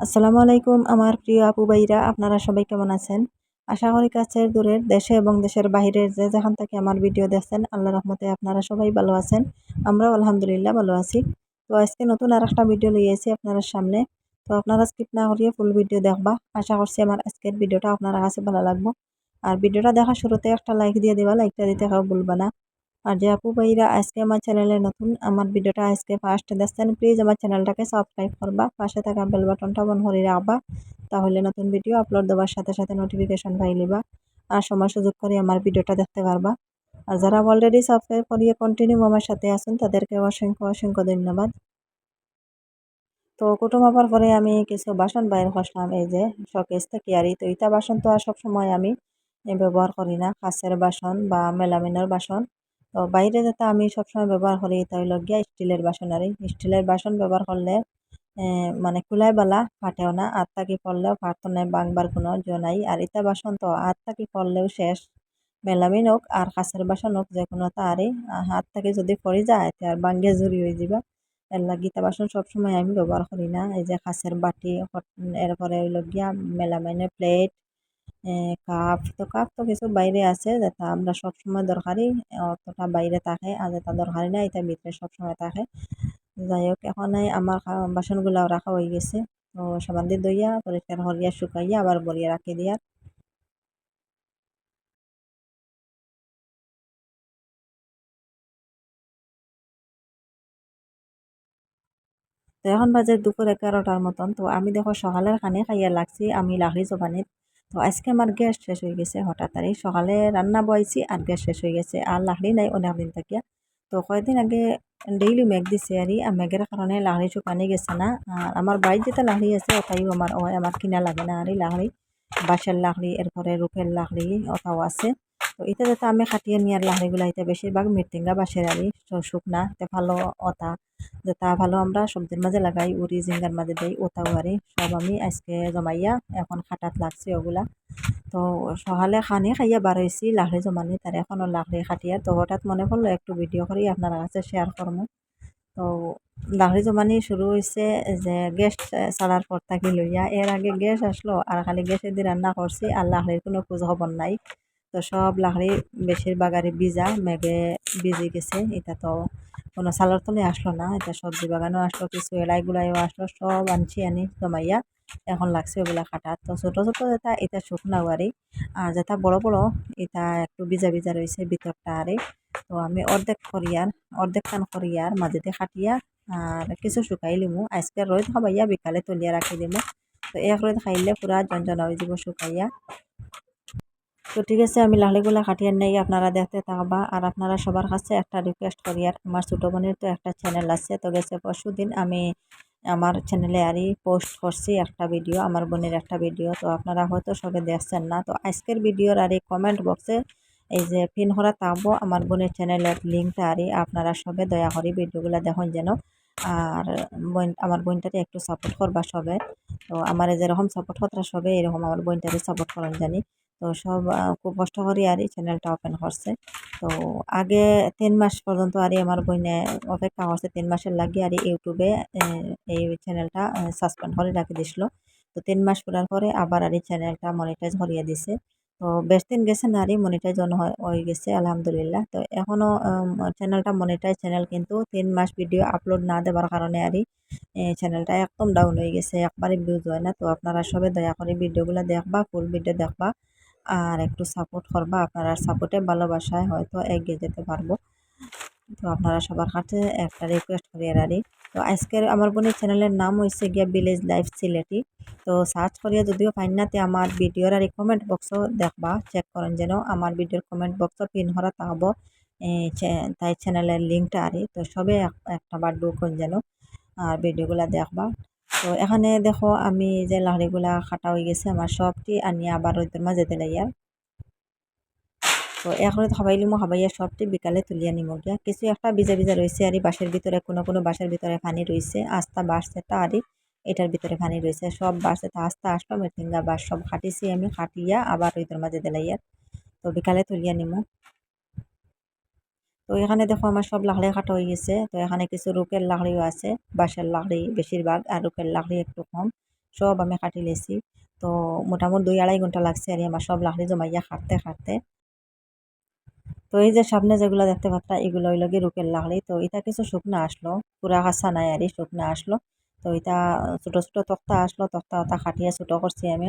আসসালামু আলাইকুম আমার প্রিয় আপু ভাইরা, আপনারা সবাই কেমন আছেন? আশা করি কাছের দূরের দেশে এবং দেশের বাহিরের যে যেখান থেকে আমার ভিডিও দেখছেন আল্লাহ রহমতে আপনারা সবাই ভালো আছেন, আমরাও আলহামদুলিল্লাহ ভালো আছি। তো আজকে নতুন আর একটা ভিডিও লিয়েছি আপনার সামনে। তো আপনারা স্কিপ না করিয়ে ফুল ভিডিও দেখবা। আশা করছি আমার আজকের ভিডিওটা আপনারা কাছে ভালো লাগবো। আর ভিডিওটা দেখার শুরুতে একটা লাইক দিয়ে দেবা লাইকটা দিতে কেউ ভুলবা না। আর যে আপু ভাইরা, আজকে আমার চ্যানেলে নতুন, আমার ভিডিওটা আজকে ফার্স্ট দেখছেন প্লিজ আমার চ্যানেলটাকে সাবস্ক্রাইব করবা, পাশে থাকা বেল বাটনটা বন করে রাখবা, তাহলে নতুন ভিডিও আপলোড দেওয়ার সাথে সাথে নোটিফিকেশন পাই লিবা আর সময় সুযোগ করে আমার ভিডিওটা দেখতে পারবা। আর যারা অলরেডি সাবস্ক্রাইব করিয়ে কন্টিনিউ আমার সাথে আছেন, তাদেরকে অসংখ্য অসংখ্য ধন্যবাদ। তো কুটুম হবার পরে আমি কিছু বাসন বাইর করলাম, এই যে শকেস থেকে আর তো ইটা বাসন তো আর সবসময় আমি ব্যবহার করি না, কাঁচের বাসন বা মেলামিনের বাসন। তো বাইরে যাতে আমি সবসময় ব্যবহার করি তাই গিয়া স্টিলের বাসন। আর স্টিলের বাসন ব্যবহার করলে মানে খোলাই বালা ফাটেও না, আর থাকি পড়লেও ফাটতো না বাংবার কোনো জো নাই। আর ইতা বাসন তো, আর থাকি পড়লেও শেষ। মেলামিন হোক, আর কাঁচের বাসন হোক, যে কোনো তারই হাত থেকে যদি পড়ে যায় আর বাঙ্গে জুড়ি হয়ে যাবা এর লাগি ইটা বাসন সবসময় আমি ব্যবহার করি না। এই যে কাঁচের বাটি এরপরে হইল গিয়া মেলামাইনের প্লেট কাপ, তো কাপ তো কিছু বাইরে আছে যেটা আমরা সবসময় দরকারি অতটা বাইরে থাকে, আর যেটা দরকারি না এটা ভিতরে সবসময় থাকে। যাই হোক, এখন আমার বাসনগুলাও রাখা হয়ে গেছে। তো সাবান দিয়ে দইয়া পরিষ্কার করিয়া, শুকাইয়া আবার বলিয়া রাখি দিয়া। তো এখন বাজে দুপুর এগারোটার মতন। তো আমি দেখো সকালের খানে খাইয়া লাগছি, আমি লাহরি জবানিত তো আজকে আমার গ্যাস শেষ হয়ে গেছে হঠাৎ আর এই সকালে রান্না বয়েছি আর গ্যাস শেষ হয়ে গেছে আর লাহড়ি নাই, অনেক দিন থাকিয়া তো কয়েকদিন আগে ডেইলি মেঘ দিছে আর আর মেঘের কারণে লাহড়ি শুকানি গেছে না। আর আমার বাড়ির যেটা লাহড়ি আছে ওটাইও আমার আমার কিনা লাগে না আর এই লাহড়ি বাঁশের লাহড়ি এরপরে রুখের লাহড়ি ওটাও আছে। তো এটা যাতে আমি খাটিয়ে নিয়ে আর লাহড়িগুলা এটা বেশিরভাগ মৃত্যুঙ্গা বাঁশের আরি শুকনা এটা ভালো ওটা যেটা ভালো আমরা সবজির মাঝে লাগাই উড়ি জিঙ্গার মাঝে দেই ওটাও আরি সব আমি আজকে জমাইয়া এখন খাটাত লাগছে ওগুলা। তো সকালে খানি খাইয়া হয়েছি লাহড়ি জমানি, তার এখনও লাহড়ি খাটিয়া। তো হঠাৎ মনে পড়ল, একটু ভিডিও করি, আপনার কাছে শেয়ার করব তো লাহড়ি জমানি শুরু হয়েছে যে গ্যাস ছাড়ার পর থাকি লইয়া। এর আগে গ্যাস আসলো, আর খালি গ্যাসে দিয়ে রান্না করছি, আর লাহড়ির কোনো খোঁজ খবর নাই। তো সব লাহড়ি বেশিরভাগ আর ভিজা মেঘে ভিজে গেছে। এটা তো কোনো সালার তলে আসলো না, এটা সবজি বাগানও আসলো, কিছু এলাইগুলাইও আসলো, সব আনছি আনি জমাইয়া এখন লাগছে ওগুলা কাটা তো ছোটো ছোটো যেটা, এটা শুকনা আরে আর যেটা বড় বড়, এটা একটু ভিজা ভিজা রয়েছে ভিতরটা আরে। তো আমি অর্ধেক করিয়ার অর্ধেক কান করিয়ার মাঝেতে খাটিয়া আর কিছু শুকাই লিমু। আজকে রোদ খাবাইয়া বিকালে তলিয়া রাখি দিমু। তো এক রোদ খাইলে পুরা জঞ্জনা হয়ে যাব শুকাইয়া। তো ঠিক আছে, আমি লাহলিগুলা খাটিয়ে নেই, আপনারা দেখতে থাকবা। আর আপনারা সবার কাছে একটা রিকোয়েস্ট করি, আর আমার ছোটো বোনের তো একটা চ্যানেল আছে। তো গেছে পরশু দিন আমি আমার চ্যানেলে আরই পোস্ট করছি একটা ভিডিও আমার বোনের একটা ভিডিও তো আপনারা হয়তো সবে দেখছেন না। তো আজকের ভিডিওর আর এই কমেন্ট বক্সে এই যে পিন করা থাকব, আমার বোনের চ্যানেলের লিঙ্কটা আরই আপনারা সবে দয়া করি ভিডিওগুলো দেখুন যেন। আর বোন আমার বোনটাকে একটু সাপোর্ট করবা সবে। তো আমার যেরকম সাপোর্ট করতে সবে, এরকম আমার বোনটাকে সাপোর্ট করেন জানি। তো সব খুব কষ্ট করে আর এই চ্যানেলটা ওপেন করছে তো আগে তিন মাস পর্যন্ত আর আমার বইনে অপেক্ষা করছে তিন মাসের লাগে আর ইউটিউবে এই চ্যানেলটা সাসপেন্ড করে রাখি দিছিল। তো তিন মাস পড়ার পরে আবার আর এই চ্যানেলটা মনিটাইজ করিয়ে দিছে। তো বেশ দিন গেছে না আর মনিটাইজ হয়ে গেছে, আলহামদুলিল্লাহ। তো এখনও চ্যানেলটা মনিটাইজ চ্যানেল কিন্তু তিন মাস ভিডিও আপলোড না দেওয়ার কারণে আর চ্যানেলটা একদম ডাউন হয়ে গেছে একবারে ভিউজ হয় না। তো আপনারা সবাই দয়া করে ভিডিওগুলো দেখবা ফুল ভিডিও দেখবা। আর একটু সাপোর্ট করবা, আপনারা সাপোর্টে ভালোবাসায় হয়তো এগিয়ে যেতে পারব। তো আপনারা সবার কাছে একটা রিকোয়েস্ট করি এরারই তো আজকের আমার বোনের চ্যানেলের নাম হয়েছে গিয়া ভিলেজ লাইফ সিলেটি তো সার্চ করিয়া যদিও ফাইন নাতে আমার ভিডিওর আর কমেন্ট বক্সও দেখবা। চেক করেন যেন আমার ভিডিওর কমেন্ট বক্সও পিন হরা তাহব তাই চ্যানেলের লিঙ্কটা আরে তো সবে একটা বার ঢুকুন যেন, আর ভিডিওগুলো দেখবা। তো এখানে দেখো আমি যে লাহড়িগুলা খাটা হয়ে গেছে, আমার সবটি আনি আবার ওইটার মাঝে দিলাইয়ার তো এখন খাবাইলিমো খাবাইয়া সবটি বিকালে তুলিয়া নিমো গিয়া। কিছু একটা ভিজা ভিজা রয়েছে আর বাসের ভিতরে কোনো কোনো বাসের ভিতরে পানি রয়েছে। আস্তা বাসছে তা আর এটার ভিতরে পানি রয়েছে। সব বাসে তা আস্তা আসলো মেটিঙ্গা বাস সব খাটিছি আমি, খাটিয়া আবার ওইটার মাঝে দিলাইয়ার তো বিকালে তুলিয়া নিমো। তো এখানে দেখো আমার সব লাকড়ি কাটা হয়ে গেছে। তো এখানে কিছু রুকের লাকড়িও আছে, বাঁশের লাকড়ি বেশিরভাগ, আর রুকের লাকড়ি একটু কম। সব আমি কাটি লেছি। তো মোটামুটি দুই আড়াই ঘণ্টা লাগছে আর আমার সব লাকড়ি জমাইয়া খাটতে খাটতে তো এই যে সামনে যেগুলো দেখতে পাচ্ছ, এগুলো ওই গিয়ে রুকের লাকড়ি তো এটা কিছু শুকনা আসলো, পুরা হাসা নাই আর শুকনা আসলো। তো এটা ছোটো ছোটো তক্তা আসলো, তক্তা ওটা খাটিয়ে ছোটো করছি আমি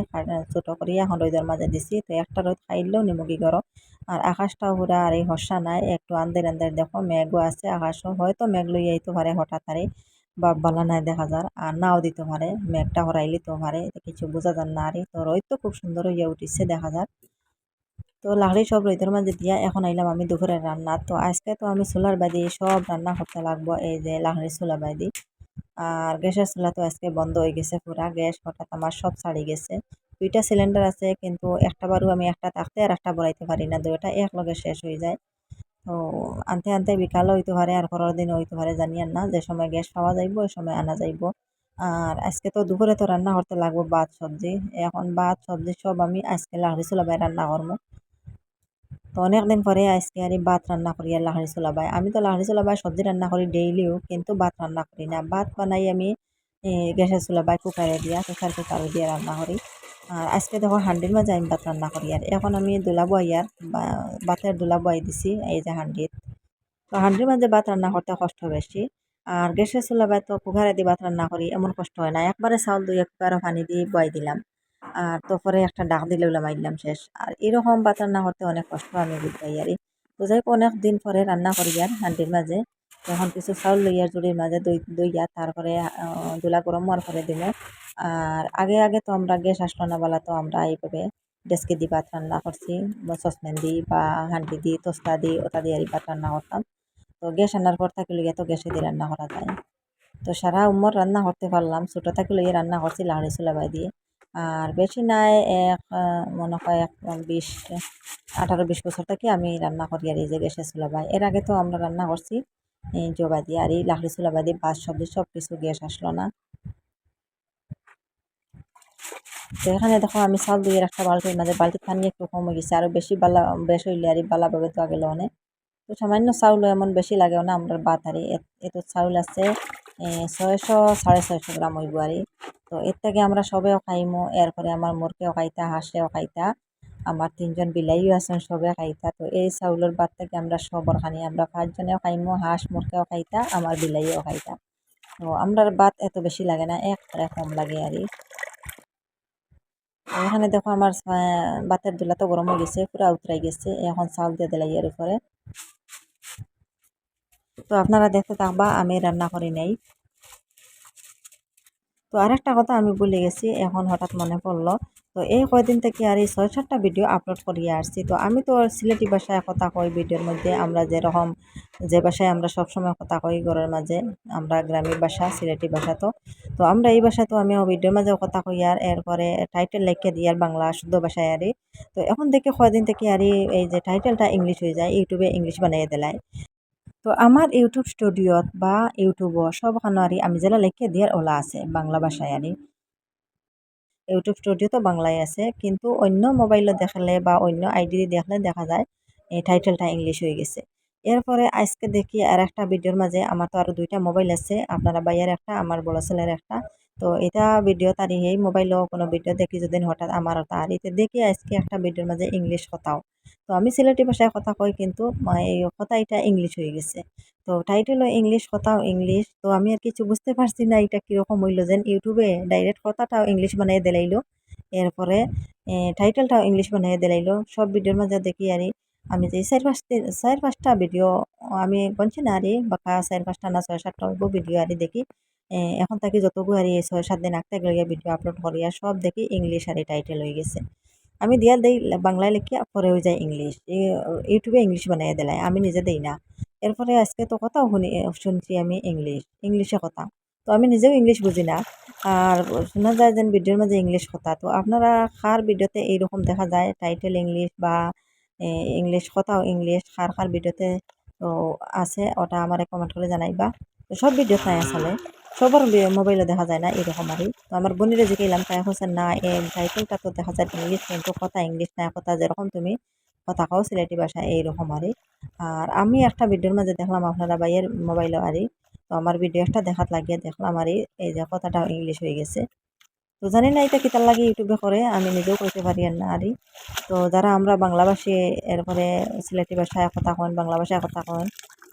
ছোটো করিয়া এখন রোদের মাঝে দিছি। তো একটা রোদ খাইলেও নিমুগি গরম। আর আকাশটাও পুরা আর এই হর্ষা নাই, একটু আন্দের আন্দের দেখো, মেঘও আছে, আকাশও। হয়তো মেঘ লই আইতে পারে হঠাৎ আরে বা বালা নাই দেখা যার। আর নাও দিতে পারে, মেঘটা তো পারে কিছু বোঝা যান না আরে। তো রোদ তো খুব সুন্দর হইয়া উঠিছে দেখা যার। তো লাকড়ি সব রোদের মাঝে দিয়া এখন আইলাম আমি দুপুরের রান্না। তো আজকে তো আমি চুলার বাদি সব রান্না করতে লাগবো, এই যে লাকড়ি চুলা বাদি। আর গ্যাসের চুলা তো আজকে বন্ধ হয়ে গেছে পুরা, গ্যাস হঠাৎ আমার সব ছাড়ি গেছে। দুইটা সিলিন্ডার আছে, কিন্তু একটা বারু আমি একটা থাকতে আর একটা বড়াইতে পারি না, দুইটা একলগে শেষ হয়ে যায়। তো আনতে আনতে বিকালও হইতে পারে আর পরের দিন হইতে পারে, জানি আর না, যে সময় গ্যাস পাওয়া যাইব, ওই সময় আনা যাইব। আর আজকে তো দুপুরে তো রান্না করতে লাগবো ভাত, সবজি, এখন ভাত, সবজি সব আমি আজকে লাকড়ি চুলাবাই রান্না করব তো অনেকদিন পরে আজকে আর ভাত রান্না করি, আর লাহড়ি চুলাবাই। আমি তো লাহড়ি চুলাবাই, সবজি রান্না করি ডেইলিও, কিন্তু ভাত রান্না করি না। ভাত বানাই আমি গ্যাসের চুলাবাই, কুকারে দিয়া প্রেসার কুকারে দিয়ে রান্না করি। আর আজকে দেখো হান্ডির মাঝে আমি ভাত রান্না করি, আর এখন আমি দোলা বয়ার ভাতের দোলা বয়াই দিছি, এই যে হান্ডিত। তো হান্ডির মাঝে ভাত রান্না করতে কষ্ট বেশি, আর গ্যাসের চুলাবাই তো কুকারে দিয়ে ভাত রান্না করি, এমন কষ্ট হয় না। একবারে চাউল দুই একবারও পানি দিয়ে বয়াই দিলাম। আর তারপরে একটা ডাক দিলে ওলা মারলাম শেষ। আর এরকম ভাত রান্না করতে অনেক কষ্ট আমি বুঝাই আর যাই অনেক দিন পরে রান্না করি আর হান্ডির মাঝে। তখন কিছু চাউল লইয়ার জুড়ির মাঝে দই, দইয়া তারপরে দোলা গরম হওয়ার পরে দিলে আর আগে আগে তো আমরা গ্যাস আসলো না বলা তো আমরা এইভাবে ডেস্কে দিয়ে ভাত রান্না করছি। বা সসপ্যান দিই বা হান্ডি দিই, তোস্তা দিই, ওটা দিয়ে আর ভাত রান্না করতাম। তো গ্যাস আনার পর থাকলে তো গ্যাসে দিয়ে রান্না করা যায়। তো সারা উমর রান্না করতে পারলাম। ছোটো থাকলে রান্না করছি লাড়ি চুলাবাই দিয়ে। আর বেশি নাই, এক মনে হয় এক বিশ, আঠারো, বিশ বছর থেকে আমি রান্না করি আর এই যে গ্যাসের চুলাবাই। এর আগে তো আমরা রান্না করছি জবা দিয়ে আর এই লাকড়ি চুলাবাই দিয়ে ভাত, সবজি সব কিছু গ্যাস আসলো না। তো এখানে দেখো আমি চাল দিয়ে একটা বালতির মাঝে বালতির পানি একটু কম গেছে আরও বেশি বালা, বেশ হইলে আর বালাভাবে তো আগে অনেক তো সামান্য চাউল এমন বেশি লাগেও না, আমরা বাত আর এত চাউল আছে ছয়শো, সাড়ে ছয়শো গ্রাম হইব আর। তো এর থেকে আমরা সবেও খাইমো, এরপরে আমার মুরগিও খাইতা, হাঁসেও খাইতা, আমার তিনজন বিলাইও আছেন, সবে খাইতা। তো এই চাউলের বাদ থেকে আমরা সবর খানি, আমরা পাঁচজনেও খাইমো, হাঁস মুরগিও খাইতা, আমার বিলাইও খাইতা। তো আমরা বাত এত বেশি লাগে না এক কম লাগে আর। এখানে দেখো আমার বাতের দোলা তো গরম হয়ে গেছে, পুরো উতরাই গেছে, এখন চাউল দিয়ে দিলাই এর উপরে। তো আপনারা দেখতে থাকবা আমি রান্না করি নাই। তো আরেকটা কথা আমি ভুলে গেছি, এখন হঠাৎ মনে পড়ল। তো এই কয়দিন থেকে আর এই ছয় সাতটা ভিডিও আপলোড করিয়ে আসছি। তো আমি তো সিলেটি ভাষায় কথা কই ভিডিওর মধ্যে, আমরা যেরকম যে ভাষায় আমরা সবসময় কথা কই ঘরের মাঝে, আমরা গ্রামীণ ভাষা, সিলেটি ভাষা তো। তো আমরা এই ভাষা তো আমি ভিডিওর মাঝেও কথা কই আর এরপরে টাইটেল লেখে দিই আর বাংলা শুদ্ধ ভাষায় আর। তো এখন থেকে কয়দিন থেকে আর এই যে টাইটেলটা ইংলিশ হয়ে যায় ইউটিউবে ইংলিশ বানিয়ে দিলাই। তো আমার ইউটিউব স্টুডিওত বা ইউটিউব সবখানো আর আমি যেলা লিখে দিয়ার ওলা আছে, বাংলা ভাষায় আর ইউটিউব স্টুডিও তো বাংলায় আছে, কিন্তু অন্য মোবাইলে দেখলে বা অন্য আইডি দেখলে দেখা যায়, এই টাইটেলটা ইংলিশ হয়ে গেছে। এরপরে আজকে দেখি আর একটা ভিডিওর মাঝে আমার তো আরও দুইটা মোবাইল আছে, আপনারা বাইয়ের একটা আমার বড় ছেলের একটা। তো এটা ভিডিও তার এই মোবাইলও কোনো ভিডিও দেখি যদি হঠাৎ আমার তার। এতে দেখি আজকে একটা ভিডিওর মাঝে ইংলিশ কথাও। তো আমি সিলেটি ভাষায় কথা কই কিন্তু এই কথা এটা ইংলিশ হয়ে গেছে। তো টাইটেলও ইংলিশ কথাও ইংলিশ। তো আমি আর কিছু বুঝতে পারছি না এটা কীরকম হইল যেন ইউটিউবে ডাইরেক্ট কথাটাও ইংলিশ বানিয়ে দিলাইলো। এরপরে টাইটেলটাও ইংলিশ বানিয়ে দিলাইলো। সব ভিডিওর মাঝে দেখি আর, আমি যে চার পাঁচটি চার পাঁচটা ভিডিও, আমি গনছি না আরে, বাকা চার পাঁচটা না ছয় সাতটা ভিডিও আরে দেখি। এখন তাকে যতগু আর ছয় সাত দিন আগে গিয়ে ভিডিও আপলোড করিয়া সব দেখি ইংলিশ আর টাইটেল হয়ে গেছে। আমি দিয়া দেই বাংলায় লিখিয়া পরে হয়ে যায় ইংলিশ ইউটিউবে ইংলিশ বানিয়ে দিলাই, আমি নিজে দেই না। এরপরে আজকে তো কথাও শুনি শুনছি আমি ইংলিশ ইংলিশে কথা। তো আমি নিজেও ইংলিশ বুঝি না, আর শোনা যায় যেন ভিডিওর মাঝে ইংলিশ কথা। তো আপনারা কার ভিডিওতে এইরকম দেখা যায় টাইটেল ইংলিশ বা ইংলিশ কথাও ইংলিশ কার কার ভিডিওতে তো আছে, ওটা আমার কমেন্ট করে জানাইবা। সব ভিডিও তাই আসলে। সবার মোবাইলে দেখা যায় না এরকম আরই তো আমার বোনেরা জিজ্ঞাইলাম তাই হচ্ছে না এই টাইটেলটা তো দেখা যায় ইংলিশ কিন্তু কথা ইংলিশ না কথা, যেরকম তুমি কথা কাও সিলেটি ভাষা এইরকম আরই আর আমি একটা ভিডিওর মাঝে দেখলাম আপনারা বাইয়ের মোবাইলে আরই তো আমার ভিডিও একটা দেখাত লাগিয়ে দেখলাম আর এই যে কথাটা ইংলিশ হয়ে গেছে। তো জানি না এটা কিতার লাগে ইউটিউবে করে, আমি নিজেও কইতে পারি না আরই তো যারা আমরা বাংলাভাষী, এরপরে সিলেটি ভাষায় কথা কন বাংলা ভাষায় কথা কন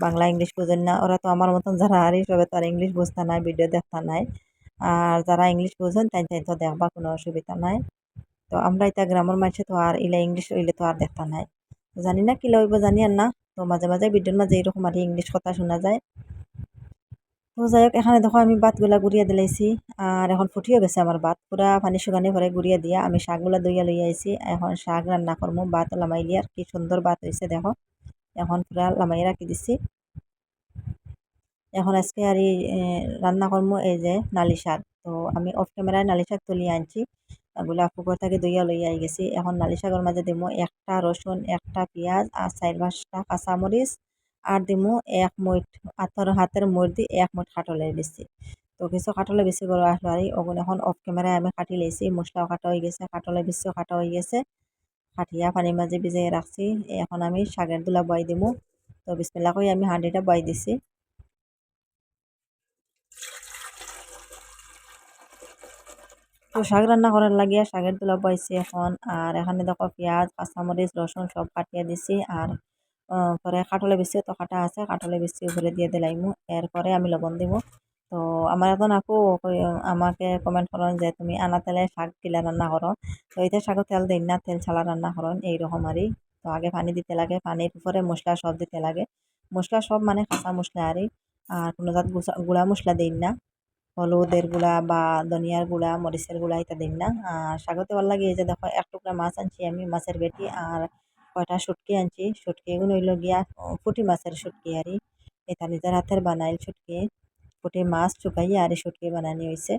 বাংলা ইংলিশ বোঝেন না। ওরা তো আমার মতন যারা আরই সবে তো আর ইংলিশ বুঝতে নাই, ভিডিও দেখতে নাই। আর যারা ইংলিশ বোঝেন, তাই তাই তো দেখবা কোনো অসুবিধা নাই। তো আমরা এটা গ্রামের মানুষে তো আর ইলা ইংলিশ হইলে তো আর দেখতে নাই। জানি না কি লইব, জানি আর না। তো মাঝে মাঝে ভিডিওর মাঝে এরকম আর ইংলিশ কথা শোনা যায়। তো যাই হোক, এখানে দেখো আমি বাতগুলা গুড়িয়া দিলাইছি। আর এখন ফুটিয়ে গেছে আমার বাত। পুরা পানি শুকানি ভরে গুড়িয়া দিয়া আমি শাকগুলা দইয়া লইয়া আইছি। এখন শাক রান্না করব ভাত লামাই আর কি সুন্দর বাত হয়েছে দেখো। এখন পুরা লামাই রাখি দিছি। এখন আজকে আর রান্না করব এই যে নালি শাক। তো আমি অফ ক্যামেরায় নালি শাক তুলিয়ে আনছি। ওগুলা পুকুর থেকে দইয়া লইয়া গেছি। এখন নালি শাকের মাঝে দিমু একটা রসুন একটা পেঁয়াজ আর চার পাঁচটা কাঁচামরিচ আর দিমু এক মুঠ আতর হাতের মুঠ দি এক মুঠ কাটলের বেশি তো কিছু কাটলে বেশি করে আসলো আর ওগুলো এখন অফ ক্যামেরায় আমি কাটি লেছি। মশলাও কাটা হয়ে গেছে কাটলে বেশিও কাটা হয়ে গেছে। কাটিয়া পানির মাঝে ভিজিয়ে রাখছি এখন আমি শাকের দুলা বয় দিমু। তো বিসমিল্লা করে আমি হাঁডিটা বয় দিছি। তো শাক রান্না করার লাগিয়া শাকের তুলা পাইছি এখন। আর এখানে দেখো পেঁয়াজ কাঁচামরিচ রসুন সব কাটিয়ে দিছি। আর পরে কাটলে বেশি তো কাটা আছে, কাটলে বেশি উপরে দিয়ে দিলাইমু। এরপরে আমি লবণ দিব তো আমার এখন আপু আমাকে কমেন্ট করেন যে তুমি আনা তেলে শাক কিলা রান্না করো তো এটা শাকও তেল দিন না, তেল ছাড়া রান্না করেন এইরকম আরই তো আগে পানি দিতে লাগে পানির উপরে মশলা সব দিতে লাগে। মশলা সব মানে কাঁচা মশলা আরই আর কোনো জাত গুঁড়া মশলা দিন না। হলুদের গুঁড়া বা ধনিয়ার গুঁড়া মরিচের গুঁড়া এটা দিন না। আর শাকতে ভালো লাগে যে দেখো, এক টুকরা মাছ আনছি আমি, মাছের বেটি আর কয়টা শুটকি আনছি। শুটকি এগুলো হইল গিয়া পুঁটি মাছের শুটকি আর। এটা নিজের হাতের বানাইল শুটকি পুঁটি মাছ শুকাইয়া আর শুটকি বানানি হয়েছে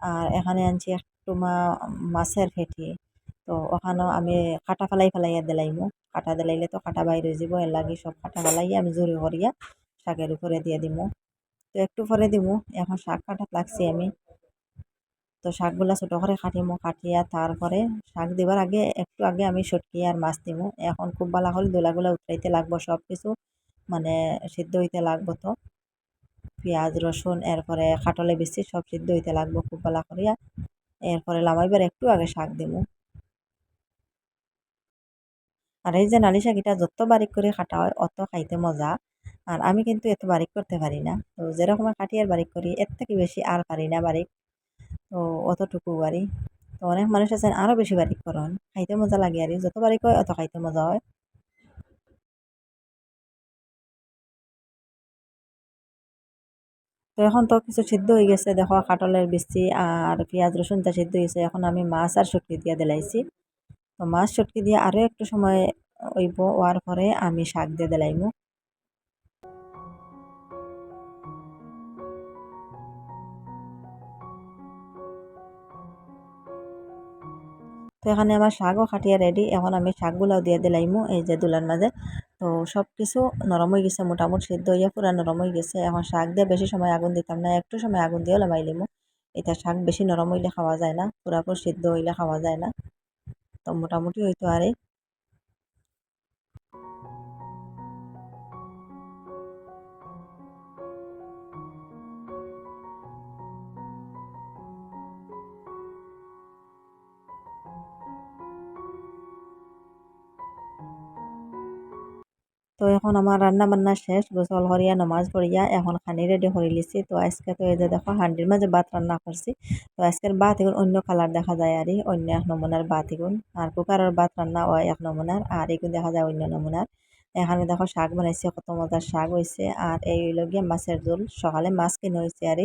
আর এখানে আনছি একটু মা মাছের ফেটি। তো ওখানেও আমি কাটা ফেলাই ফেলাইয়া দিলাইমু। কাটা দিলাইলে তো কাটা বাইরে যাব, এর লাগে সব কাটা ফেলাইয়া আমি জোরে করিয়া শাকের উপরে দিয়ে দিমু। তো একটু পরে দিব এখন শাক কাটাত লাগছি আমি। তো শাকগুলা ছোটো করে কাটিমো, কাটিয়া তারপরে শাক দেবার আগে, একটু আগে আমি সটকি আর মাছ দিব এখন খুব ভালো হলে, দোলাগুলা উঠাইতে লাগবো সব কিছু মানে সিদ্ধ হইতে লাগবো তো। পেঁয়াজ, রসুন, এরপরে খাটলে বেশি সব সিদ্ধ হইতে লাগবো খুব ভালো করিয়া। এরপরে লামাইবার একটু আগে শাক দিব আর এই যে নালি শাক, এটা যত বারিক করে কাটা হয়, অত খাইতে মজা। আর আমি কিন্তু এত বারিক করতে পারি না। তো যেরকম কাটি আর বারিক করি, এর থেকে বেশি আর পারি না বারিক। তো অতটুকু বাড়ি। তো অনেক মানুষ আছেন আরও বেশি বারিক করন। খাইতে মজা লাগে আর, যত বারিক হয়, অত খাইতে মজা হয়। তো এখন তো কিছু সিদ্ধ হয়ে গেছে, দেখো কাটলের বিচি আর পেঁয়াজ রসুনটা সিদ্ধ হয়েছে, এখন আমি মাছ আর শুটকি দিয়ে দিলাইছি। তো মাছ শুটকি দিয়ে আরও একটু সময় ওইব, ওয়ার পরে আমি শাক দিয়ে দিলাইমু। তো এখানে আমার শাকও খাটিয়ে রেডি এখন আমি শাকগুলাও দিয়ে দিলাইমু, এই যে দুলার মাঝে। তো সব কিছু নরম হয়ে গেছে, মোটামুটি সিদ্ধ হইয়া পুরা নরম হয়ে গেছে। এখন শাক দিয়ে বেশি সময় আগুন দিতাম না, একটু সময় আগুন দিয়েও লামাইলিমু এটা শাক বেশি নরম হইলে খাওয়া যায় না, পুরাপুর সিদ্ধ হইলে খাওয়া যায় না। তো মোটামুটি হইতো আরে। তো এখন আমার রান্না বান্না শেষ, গোসল করিয়া, নমাজ পড়িয়া এখন খানি রেডি করে লিছি তো আজকে তো এই যে দেখো, হান্ডির মাঝে ভাত রান্না করছি। তো আজকের ভাত এগুন অন্য কালার দেখা যায় আর অন্য এক নমুনার ভাত এগুন আর কুকারের ভাত রান্না হয় এক নমুনার, আর এগুন দেখা যায় অন্য নমুনার। এখানে দেখো, শাক বানাইছে, কত মজার শাক হয়েছে আর এই হইল গিয়ে মাছের ঝোল। সকালে মাছ কিনে হয়েছে আর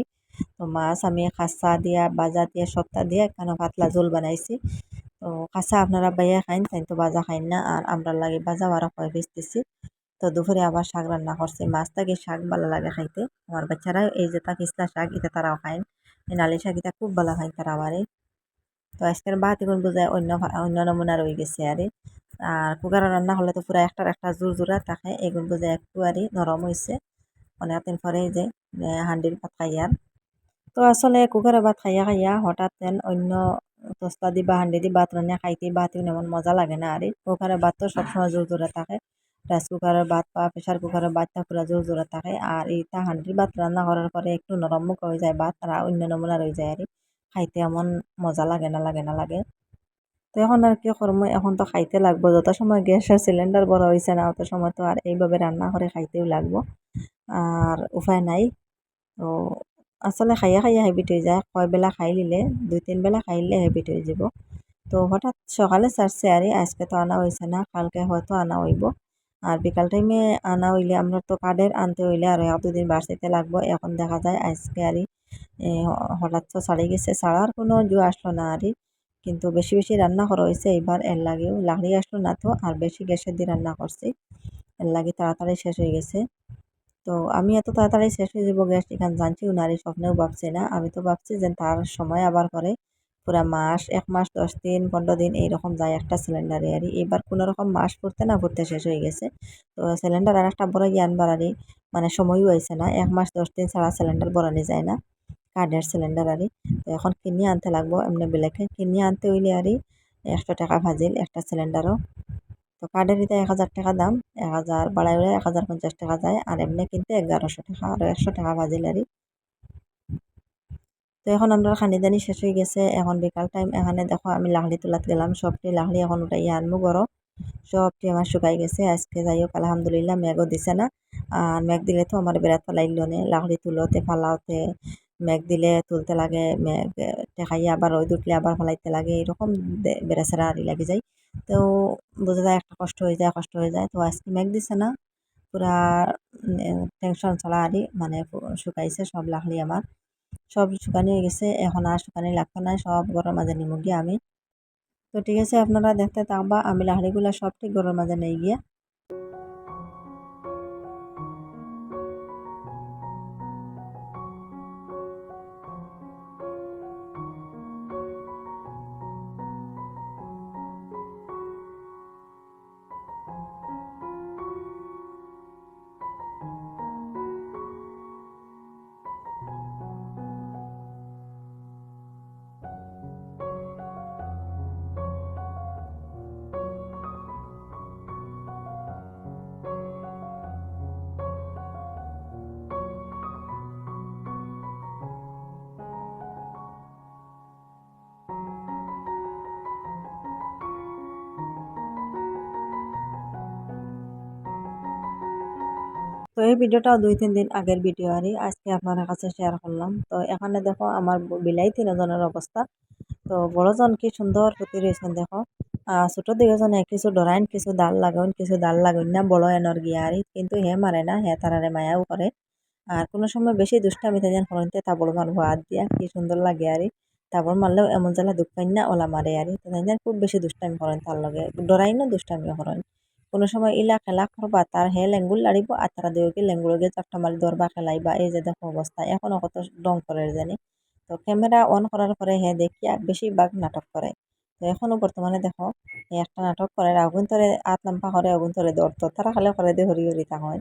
তো মাছ আমি খাসা দিয়া বাজা দিয়া সপ্তাহ দিয়ে এখানে পাতলা জোল বানাইছি। তো খাসা আপনারা বাইয়া খাইন তাই তো বাজা খাইন না। আর আমরা লাগে বাজা বারা কয় বেচতেছি তো দুপুরে আবার শাক রান্না করছি। মাছ থেকে, শাক ভালো লাগে খাইতে। আমার বাচ্চারা এই যে তা কিসলা শাক, এটা তারাও খায়। নালি শাক এটা খুব ভালো খাই তারা আমারে। তো আজকের ভাত এখন বোঝায় অন্য অন্য নমুনা রয়ে গেছে আরে। আর কুকারে রান্না হলে তো পুরো একটার একটা জোর জোড়া থাকে। এগুলো বোঝায় একটু আরই নরম হয়েছে অনেকদিন পরে যে হান্ডির ভাত খাইয়ার তো আসলে কুকারে ভাত খাইয়া খাইয়া হঠাৎ অন্য তস্তা দি বা হান্ডি দি ভাত রান্না খাইতে ভাত এমন মজা লাগে না আরে। কুকারে ভাত তো সবসময় জোর জোরে থাকে। রাইস কুকারের ভাত বা প্রেশার কুকারের ভাতটা পুরো জোর জোরে থাকে আর এইটা হান্ডির ভাত রান্না করার পরে একটু নরম মুখ হয়ে যায় ভাত আর অন্য নমুনা রয়ে যায় আর খাইতে এমন মজা লাগে না লাগে না, লাগে। তো এখন আর কি করব, এখন তো খাইতে লাগবো। যত সময় গ্যাসের সিলিন্ডার বড় হয়েছে না, অত সময় তো আর এইভাবে রান্না করে খাইতেও লাগবো। আর উপায় নাই। তো আসলে খাইয়া খাইয়া হেবিট হয়ে যায়। কয় বেলা খাই নিলে দুই তিন বেলা খাইলে হেবিট হয়ে যাব। তো হঠাৎ সকালে ছাড়ছে আর, আজকে তো আনা হয়েছে না, কালকে হয়তো আনা হইব। আর বিকাল টাইমে আনা হইলে আমরা তো কার্ডের আনতে হইলে আর এক দুদিন বাড়ছিতে লাগবো। এখন দেখা যায় আজকে আর হঠাৎ তো ছাড়ি গেছে। ছাড়ার কোনো জো আসলো না আর কিন্তু বেশি বেশি রান্না করা হয়েছে এবার এর লাগেও লাকড়ি আসলো না তো, আর বেশি গ্যাসের দিয়ে রান্না করছি। এর লাগে তাড়াতাড়ি শেষ হয়ে গেছে। তো আমি এত তাড়াতাড়ি শেষ হয়ে যাব গ্যাস, এখানে জানছিও না আর স্বপ্নেও ভাবছি না। আমি তো ভাবছি যে তার সময় আবার করে। পুরা মাস, এক মাস, দশ দিন, পনেরো দিন এইরকম যায় একটা সিলিন্ডারে আর এবার কোনো রকম মাস পড়তে না পড়তে শেষ হয়ে গেছে। তো সিলিন্ডার আর একটা বড় জ্ঞান বাড়ারি মানে সময়ও হয়েছে না। এক মাস, দশ দিন ছাড়া সিলিন্ডার বড়ানি যায় না। কার্ডের সিলিন্ডার আরই তো এখন কিনে আনতে লাগবো, এমনি বেলেগে কিনে আনতে হইলে আরই একশো টাকা ভাজিল একটা সিলিন্ডারও তো কার্ডের এটা এক হাজার টাকা দাম। এক হাজার বাড়াই এক হাজার পঞ্চাশ টাকা যায়। আর এমনি কিনতে এগারোশো টাকা, আর একশো টাকা ভাজিল আরই তো এখন আমরা খানিদানি শেষ হয়ে গেছে। এখন বিকাল টাইম এখানে দেখো আমি লাহলি তোলাত গেলাম, সবটি লাহলি এখন উঠাই আনব গরো সবটি আমার শুকাই গেছে, আজকে যাই হোক, আলহামদুলিল্লাহ মেঘও দিছে না। আর মেঘ দিলে তো আমার বেড়াত ফালাইল নে লাহলি তুলোতে, ফালাওতে মেঘ দিলে তুলতে লাগে মেঘ টেকাইয়ে আবার রোদ উঠলে আবার ফালাইতে লাগে, এরকম বেড়াছেরা আড়ি লাগে যায়। তো বোঝা যায় একটা কষ্ট হয়ে যায়, কষ্ট হয়ে যায়। তো আজকে মেঘ দিছে না, পুরা টেনশন ছাড়া আরই মানে শুকাইছে সব লাকড়ি আমার। সব শুকানি হয়ে গেছে, এখন আর শুকানি লাগতো না, সব গরম মাঝে নিমু গিয়ে আমি। তো ঠিক আছে, আপনারা দেখতে থাকবা, আমি লাহড়িগুলা সব ঠিক গরম মাঝে নিয়ে গিয়ে এই ভিডিওটাও দুই, তিন দিন আগের ভিডিও আরই আজকে আপনার কাছে শেয়ার করলাম। তো এখানে দেখো আমার বিলাই তিনজনের অবস্থা। তো বড়জন কি সুন্দর প্রতি রয়েছেন দেখো। ছোট দিকেজনে কিছু ডরাইন, কিছু ডাল লাগাইন, কিছু ডাল লাগাইন না, বড় এনর গিয়ারি কিন্তু হে মারে না, হে তারারে মায়াও করে। আর কোনো সময় বেশি দুষ্টামি তাদের হরনতে তাবড় মারবো হাত দিয়া, কি সুন্দর লাগে আরই তারপর মারলেও এমন জ্বালা দুঃখ না, ওলা মারে আরই তো খুব বেশি দুষ্টামি করেন তার লগে। ডরাইনও দুষ্টামি করেন কোনো সময় ইলা খেলা করবা, তার হে লেঙ্গুল লাড়িব আর তারা দুয়োকে লেঙ্গুলকে চারটা মারি ধরবা খেলাইবা, এই যে দেখো অবস্থা। এখনও কত ডং করে জানি। তো ক্যামেরা অন করার পরে হে দেখিয়া বেশিরভাগ নাটক করে। তো এখনও বর্তমানে দেখো একটা নাটক করে আগুন তরে আত লাম্পা করে আগুন তরে দৌড়তো তারা খালে করে দিয়ে হরি হরি হয়।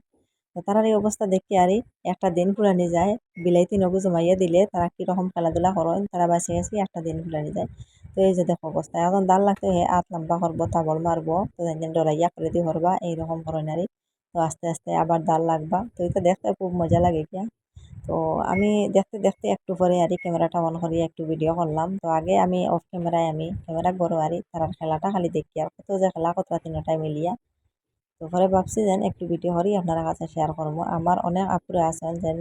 তারার এই অবস্থা দেখি আরই একটা দিন পুরানি যায়। বিলাইতি নগু জমাইয়া দিলে তারা কীরকম খেলাধুলা করেন তারা বাঁচে গেছে, একটা দিন পুরানি যায়। তো এই যে দেখো অবস্থা, এখন দাল লাগতে হে আত লম্বা করব তাবল মারবো, তো ডরাইয়া করে দিয়ে হরবা, এইরকম নারী তো আস্তে আস্তে আবার দাল লাগবা। তো এটা দেখতে খুব মজা লাগে কিয়া তো আমি দেখতে দেখতে একটু পরে আরই ক্যামেরাটা অন করিয়া একটু ভিডিও করলাম। তো আগে আমি অফ ক্যামেরায় আমি ক্যামেরা বড় আরই তার খেলাটা খালি দেখি আর কত যে খেলা কত তিনটায় মিলিয়া। তো পরে ভাবছি যেন একটু ভিডিও করি আপনার কাছে শেয়ার করব। আমার অনেক আপুরে আছেন যেন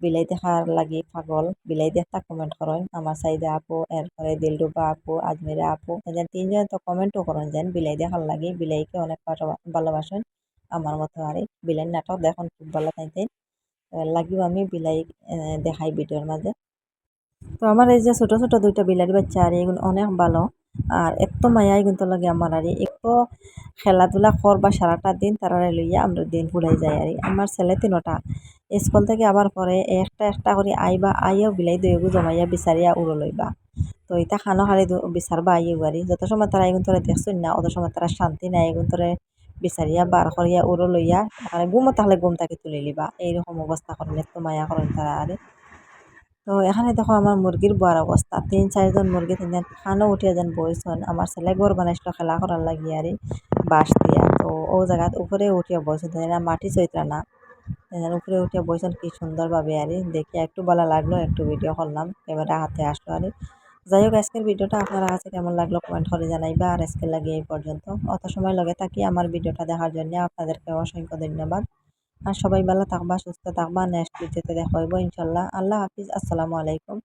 বিলাই দেখার লাগি পাগল বিলাই দেখতা কমেন্ট করেন। আমার সাইদা আপু, এরপরে দিলডুবা আপু, আজমিরা আপু এদের তিনজন তো কমেন্টও করেন যেন বিলাই দেখার লাগি। বিলাইকে অনেক ভালোবাসেন আমার মতো আরে। বিলাই নাটক দেখুন, খুব ভালো তাইতে লাগিও আমি বিলাই দেখাই ভিডিওর মাঝে। তো আমার এই যে ছোট ছোট দুইটা বিলারি বাচ্চা আর, এগুলো অনেক ভালো। আর এত মায়াই কিন্তু লাগে আমার আর। এত খেলাধুলা করবা সারাটা দিন তারা লইয়া আমরা দিন ফুলাই যাই আর। আমার ছেলে তিনটা। স্কুল থেকে আবার পরে একটা একটা করে আইবা, আইয়াও বিলাই দইগু জমাইয়া বিচারিয়া উড়ো লইবা। তো এটা খানো খালি বিচারবা আইয়ে বাড়ি যত সময় তারা এগুন তোরে দেখছুন না, অত সময় তারা শান্তি নাই, এগুন তোরে বিচারিয়া, বার করিয়া উড়ো লইয়া। ঘুমো তাহলে ঘুম তাকে তুলে লিবা। এইরকম অবস্থা করেন এত মায়া করেন তারা আরে। তো এখানে দেখো আমার মুরগির বয়ার অবস্থা। তিন চারজন মুরগি, তিনজন খানো উঠিয়া যেন বইছন আমার ছেলে ঘর বানাইছিল, খেলা করার লাগি আরে বাঁশ দিয়া। তো ও জায়গাত উপরে উঠিয়া বইছন মাটি চৈত্রা না। উপরে উঠে বইছেন কি সুন্দরভাবে আরে দেখে একটু ভালো লাগল, একটু ভিডিও করলাম ক্যামেরা হাতে আসলো আরে যাই হোক আজকের ভিডিওটা আপনারা কাছে কেমন লাগল কমেন্ট করে জানাইবা আর আজকে লাগে এই পর্যন্ত অত সময় লগে থাকি আমার ভিডিওটা দেখার জন্য আপনাদেরকে অসংখ্য ধন্যবাদ। আর সবাই ভালো থাকবা, সুস্থ থাকবা নেক্সট ভিডিওতে দেখা হইব, ইনশাল্লাহ। আল্লাহ হাফিজ, আসসালামু আলাইকুম।